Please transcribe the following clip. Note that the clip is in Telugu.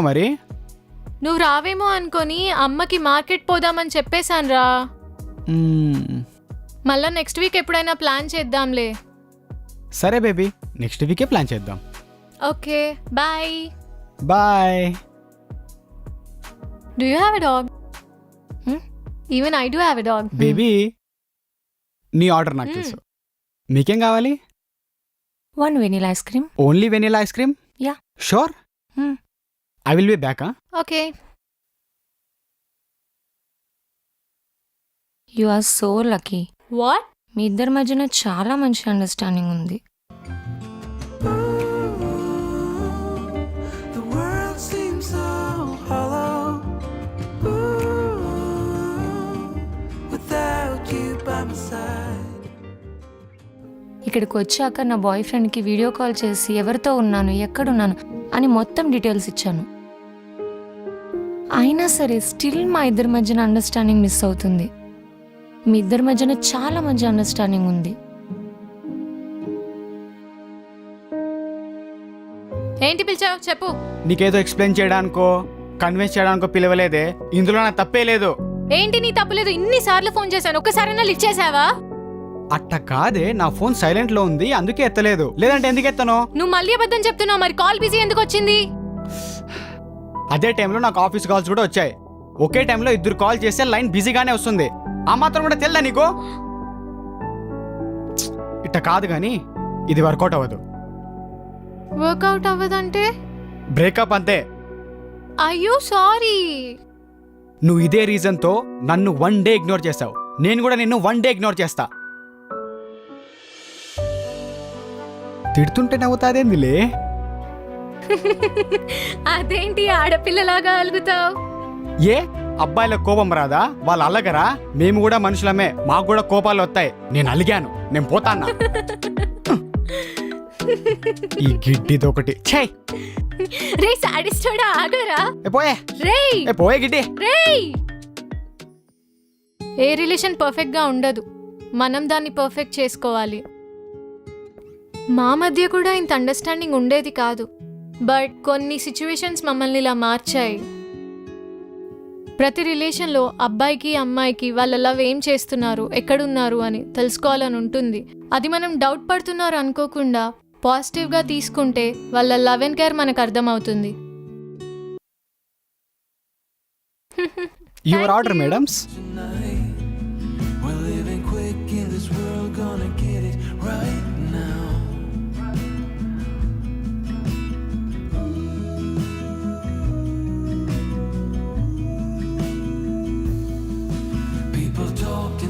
మరి? నువ్వు రావేమో అనుకొని అమ్మకి మార్కెట్ పోదామని చెప్పేశాను రా. మ్మ్. మళ్ళా నెక్స్ట్ వీక్ ఎప్పుడైనా ప్లాన్ చేద్దాంలే. సరే బేబీ నెక్స్ట్ వీకే ప్లాన్ చేద్దాం. Okay bye. Bye. Do you have a dog even I do have a dog baby నీ ఆర్డర్ నాకు. తెలుసు. మీకేం కావాలి? One vanilla ice cream only vanilla ice cream Yeah. Sure Hmm. I will be back okay you are so lucky what మీ ఇద్దరి మధ్యన చాలా మంచి అండర్స్టాండింగ్ ఉంది. The world seems so hollow Ooh, without you by my side. ఇక్కడికి వచ్చాక నా బాయ్ ఫ్రెండ్కి వీడియో కాల్ చేసి ఎవరితో ఉన్నాను ఎక్కడున్నాను అని మొత్తం డీటెయిల్స్ ఇచ్చాను. అయినా సరే స్టిల్ మా ఇద్దరి మధ్యన అండర్స్టాండింగ్ మిస్ అవుతుంది. మీ ఇద్దరి మధ్యన చాలా మంచి అండర్స్టాండింగ్ ఉంది. ఏంటి పిలిచావు? చెప్పు. నీకేదో ఎక్స్ప్లెయిన్ చేయడానికో కన్విన్స్ చేయడానికో పిలవలేదే. ఇందులో నా తప్పే లేదు. ఏంటి నీ తప్పులేదు ఇన్ని సార్లు ఫోన్ చేశాను. ఒక్కసారైనా లిఫ్ట్ చేసావా అట్ట కాదే నా ఫోన్ సైలెంట్లో ఉంది అందుకే ఎత్తలేదు. లేదంటే ఎందుకు ఎత్తను? నువ్వు మళ్ళీ అబద్ధం చెప్తున్నావు. మరి కాల్ బిజీ ఎందుకు వచ్చింది? అదే టైంలో నాకు ఆఫీస్ కాల్స్ కూడా వచ్చాయి. ఒకే టైంలో ఇద్దరు కాల్ చేస్తే లైన్ బిజీగానే వస్తుంది. ఆ మాత్రం కూడా తెల్దా నీకు? ఇట్ట కాదు కానీ ఇది వర్కౌట్ అవ్వదు. వర్కౌట్ అవ్వదంటే? బ్రేకప్ అంతే. అయ్యో సారీ. నువ్వు ఇదే రీజన్తో నన్ను వన్ డే ఇగ్నోర్ చేస్తావు నేను కూడా నిన్ను వన్ డే ఇగ్నోర్ చేస్తా. తిడుతుంటే నవ్వుతాదేందిలే? అదేంటి ఆడపిల్లలాగా అలుగుతావు? ఏ? అబ్బాయిల కోపం రాదా? వాళ్ళు అల్లగరా? మేము కూడా మనుషులమే. మాకు కూడా కోపాలు వస్తాయి నేను అలిగాను. నేను పోతాన్నా. ఈ గిడ్డిదొకటి. ఛై! రే సాడిస్టోడా ఆగరా? ఏ పోయే. రేయ్! ఏ పోయే గిడ్డి. రేయ్! ఏ రిలేషన్ పర్ఫెక్ట్గా ఉండదు. మనం దాన్ని పర్ఫెక్ట్ చేసుకోవాలి. మా మధ్య కూడా ఇంత అండర్స్టాండింగ్ ఉండేది కాదు. బట్ కొన్ని సిచ్యువేషన్స్ మమ్మల్ని ఇలా మార్చాయి ప్రతి రిలేషన్లో అబ్బాయికి అమ్మాయికి వాళ్ళ లవ్ ఏం చేస్తున్నారు ఎక్కడున్నారు అని తెలుసుకోవాలని ఉంటుంది అది మనం డౌట్ పడుతున్నారు అనుకోకుండా పాజిటివ్గా తీసుకుంటే వాళ్ళ లవ్ అండ్ కేర్ మనకు అర్థమవుతుంది your Thank order you. Madams Tonight, we're living quick in this world, gonna get it right.